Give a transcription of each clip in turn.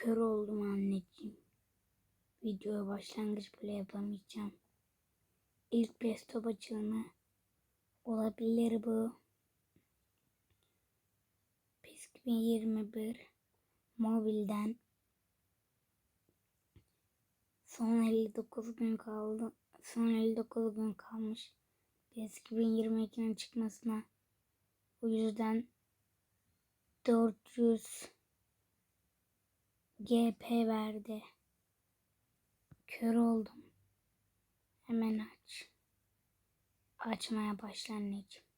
Kör oldum anneciğim. Videoya başlangıç bile yapamayacağım. İlk desktop açılımı olabilir bu. PES 2021 mobilden son 59 gün kaldı. Son 59 gün kalmış. PES 2022'nin çıkmasına. O yüzden 400 GP verdi. Kör oldum. Hemen aç. Açmaya başla anneciğim.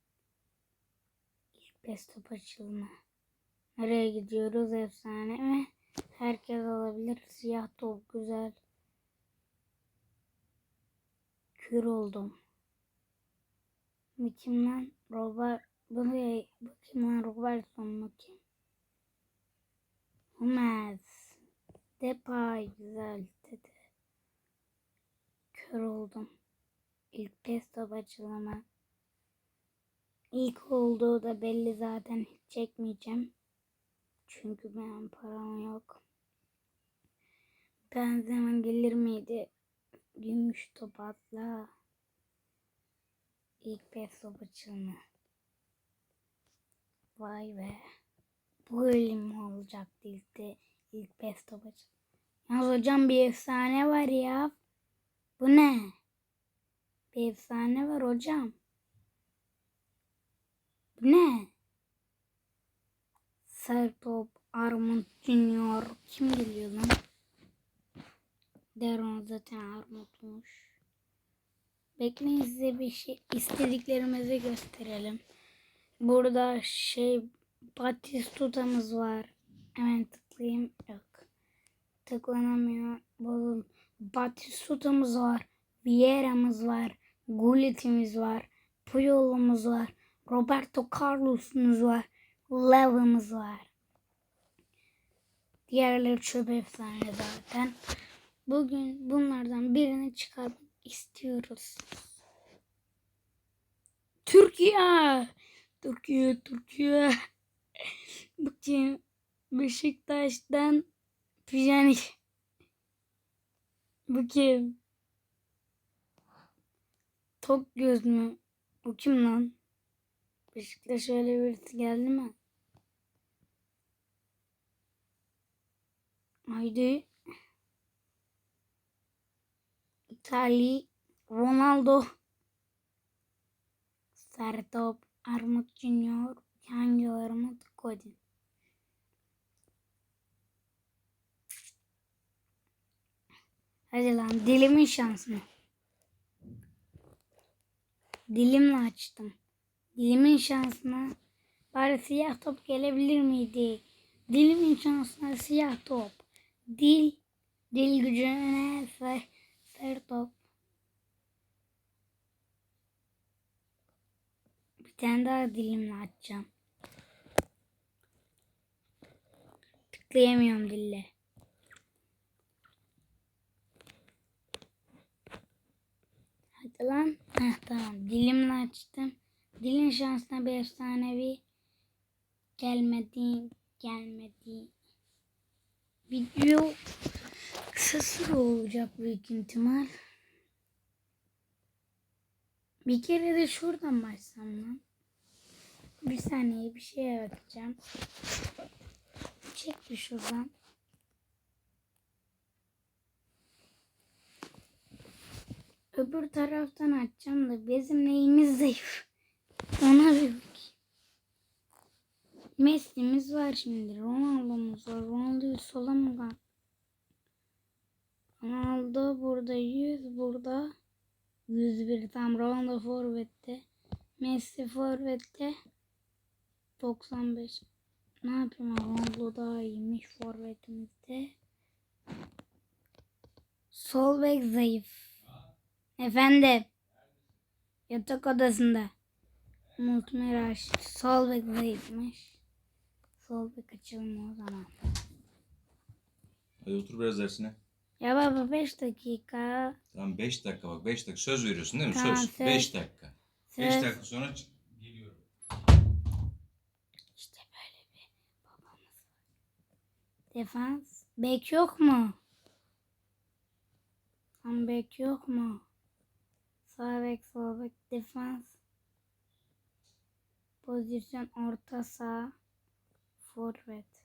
İlk desktop açılımı. Nereye gidiyoruz? Efsane mi? Herkes alabilir. Siyah top güzel. Kör oldum. Bu kim lan? Robert. Bu, bu kim lan? Robertson mu kim? Hummels. Depay güzel dedi. Kör oldum. İlk desktop açılımı. İlk olduğu da belli zaten hiç çekmeyeceğim. Çünkü benim param yok. Benzema gelir miydi? Gümüş top atla. İlk desktop açılımı. Vay be. Böyle mi olacaktı ilk de ilk best of açılımı? Yalnız hocam bir efsane var ya. Bu ne? Bir efsane var hocam. Bu ne? Sertop, Armut Junior. Kim geliyor lan? Deron zaten Armut'muş. Bekleyin size bir şey istediklerimizi gösterelim. Burada şey Batistuta'mız var. Hemen tıklayayım. Yok. Tıklanamıyor. Bozul. Batistuta'mız var. Vieira'mız var. Gullit'imiz var. Puyol'umuz var. Roberto Carlos'umuz var. Levy'miz var. Diğerleri çöp efsane zaten. Bugün bunlardan birini çıkarmak istiyoruz. Türkiye! Türkiye, Türkiye. Bakayım. Beşiktaş'tan Pijani. Bakayım. Tok göz mü? O kim lan? Beşiktaş öyle birisi geldi mi? Haydi. İtalya. Ronaldo. Sertop. Armut Junior. Hangi Armut? Godin. Hadi lan dilimin şansını. Dilimle açtım. Dilimin şansına bari siyah top gelebilir miydi? Dilimin şansına siyah top. Dil, dil gücüne ser, ser top. Bir tane daha dilimle açacağım. Tıklayamıyorum dille. Hadi lan. Heh, tamam. Dilimle açtım. Dilin şansına bir efsanevi gelmedi. Gelmedi. Video kısa süre olacak büyük ihtimal. Bir kere de şuradan başlasam lan. Bir saniye bir şeye bakacağım. Çek bir şuradan. Öbür taraftan açacağım da bizim neyimiz zayıf. Ona bir bakayım. Messi'miz var şimdi. Ronaldo'muz var. Ronaldo'yu sola mı lan? Ronaldo burada 100 burada 101 tam Ronaldo forvette. Messi forvette 95. Ne yapayım Ronaldo daha iyiymiş forvetimizde. Sol bek zayıf. Efendim. Yatak odasında. Umut Meraş. Sol bek zayıfmış. Sol bek açılma o zaman. Hadi otur biraz dersine. Ya baba 5 dakika. Tamam 5 dakika bak 5 dakika söz veriyorsun değil mi? Tamam, söz. söz. 5 dakika. 5 Söz. dakika sonra çık- geliyorum. İşte böyle bir babamız var. Defans. Bek yok mu? Tam bek yok mu? Sağ bek, sol bek, defans. Pozisyon orta sağ. Forvet.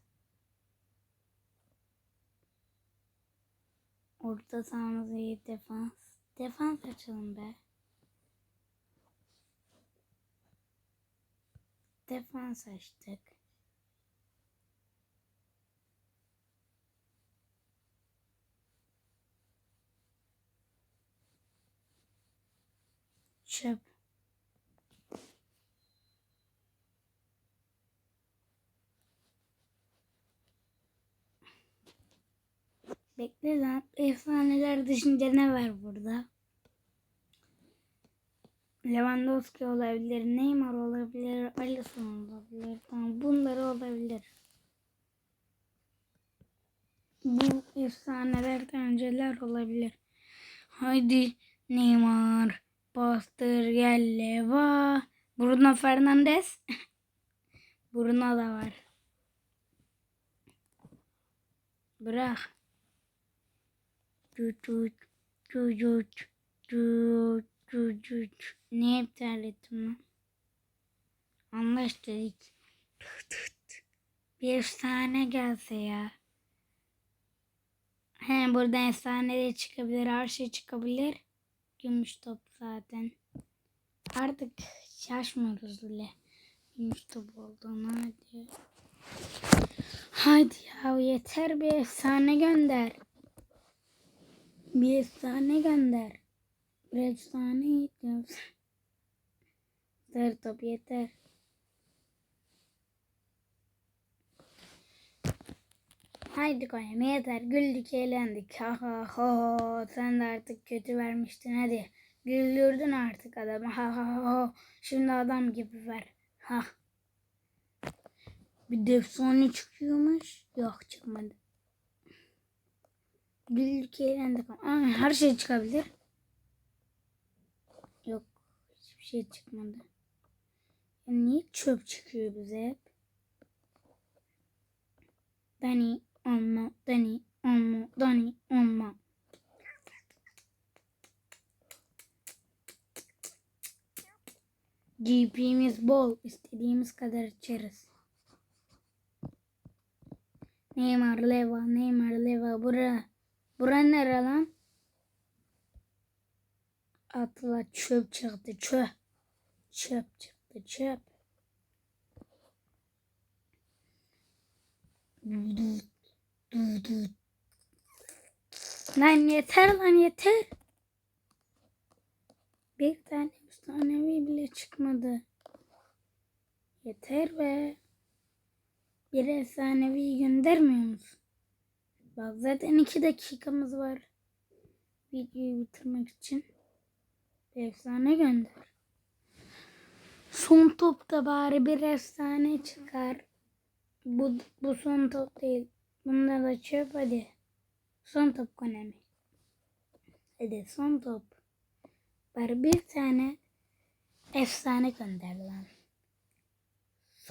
Orta sahamız iyi defans. Defans açalım be. Defans açtık. Çöp. Bekle lan. Efsaneler dışında ne var burada? Lewandowski olabilir, Neymar olabilir, Alisson olabilir. Tamam bunları olabilir. Bu efsanelerden önceler olabilir. Haydi Neymar, bastır gel Leva. Bruno Fernandes. Bruno da var. Bırak. Tut tut tut. Niye iptal ettim lan? Anlaş dedik. Tut tut. Bir efsane gelse ya. He buradan efsane de çıkabilir. Her şey çıkabilir. Gümüş top zaten. Artık şaşmıyoruz bile. Gümüş top olduğunu hadi. Hadi ya yeter bir efsane gönder. Bir efsane gönder. Bir efsane yeter. Sarı top yeter. Haydi koyalım yeter. Güldük eğlendik. Ha ha ha. Sen de artık kötü vermiştin hadi. Güldürdün artık adamı. Ha ha ha ha. Şimdi adam gibi ver. Ha. Bir defsane çıkıyormuş. Yok çıkmadı. Güldük eğlendik. Aa, her şey çıkabilir. Yok. Hiçbir şey çıkmadı. Niye çöp çıkıyor bize hep? Dani olma, Dani bol. istediğimiz kadar içeriz. Neymar Leva, Neymar Leva. Bura. Bura nere lan? Atla çöp çıktı çöp. Çöp çıktı çöp. Lan yeter lan yeter. Bir tane efsanevi bile çıkmadı. Yeter be. Bir efsanevi göndermiyor musun? Bak zaten iki dakikamız var. Videoyu bitirmek için. Bir efsane gönder. Son topta bari bir efsane çıkar. Bu, bu son top değil. Bunda da çöp hadi. Son top Konami. Hadi son top. Bari bir tane efsane gönder lan.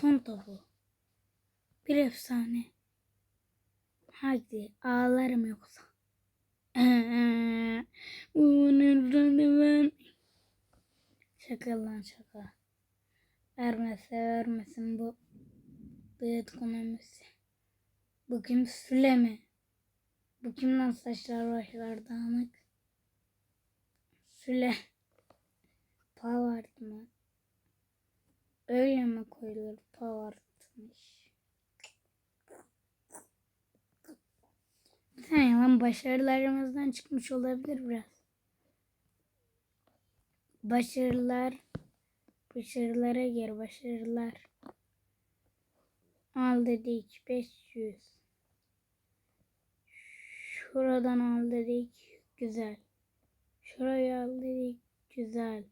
Son topu. Bir efsane. Hadi ağlarım yoksa. Şaka lan şaka. Vermese vermesin bu. Bu ekonomisi. Bu kim Süle mi? Bu kimden saçlar başlar dağınık? Süle. Pavard mı? Öyle mi koyulur? Pavard'mış. Bir tane lan başarılarımızdan çıkmış olabilir biraz. Başarılar. Başarılara gir başarılar. Al dedik 500. Şuradan al dedik. Güzel. Şurayı al dedik. Güzel.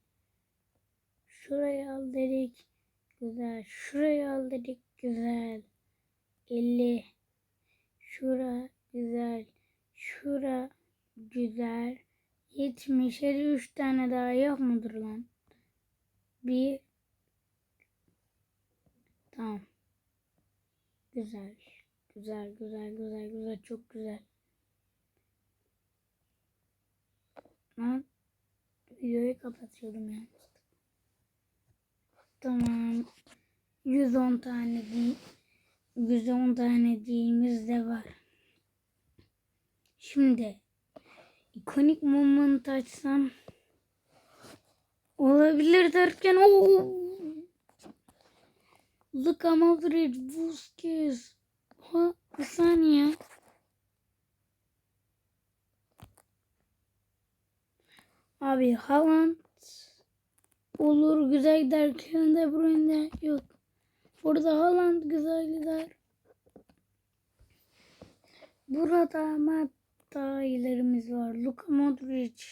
Şurayı al dedik. Güzel. Şurayı al. Güzel. 50. Şura güzel. Şura güzel. 70. Hadi 3 tane daha yok mudur lan? Bir. Tamam. Güzel. Güzel güzel güzel güzel çok güzel. Lan videoyu kapatıyordum ya. Tamam. 110 tane değil. 110 tane değimiz de var. Şimdi ikonik moment açsam olabilir derken o Luka Modric, Busquets. Ha, bir saniye. Abi Haaland olur güzel gider. Kevin De Bruyne yok. Burada Haaland güzel gider. Burada Matta ilerimiz var. Luka Modric.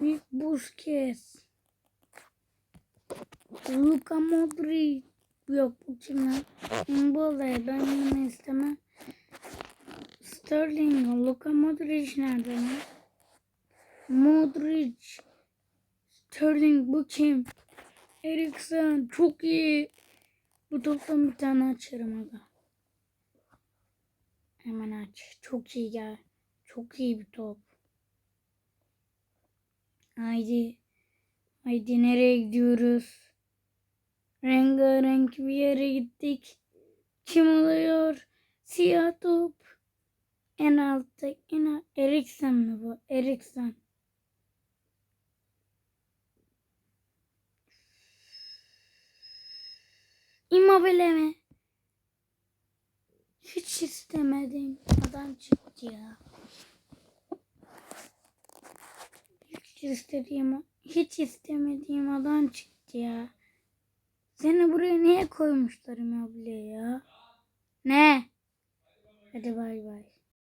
Büyük Busquets. Luka Modric. Yok bu kim? Mbole ben bunu istemem. Sterling. Luka Modric nerede? Modric. Sterling bu kim? Eriksen çok iyi. Bu toptan bir tane açarım aga. Hemen aç. Çok iyi gel. Çok iyi bir top. Haydi. Haydi nereye gidiyoruz? Rengarenk bir yere gittik. Kim oluyor? Siyah top. En altta en alt. Eriksen mi bu? Eriksen. Immobile mi? Hiç istemedim. Adam çıktı ya. Hiç istediğim, hiç istemediğim adam çıktı ya. Seni buraya niye koymuşlar Immobile ya? Ne? Hadi bay bay.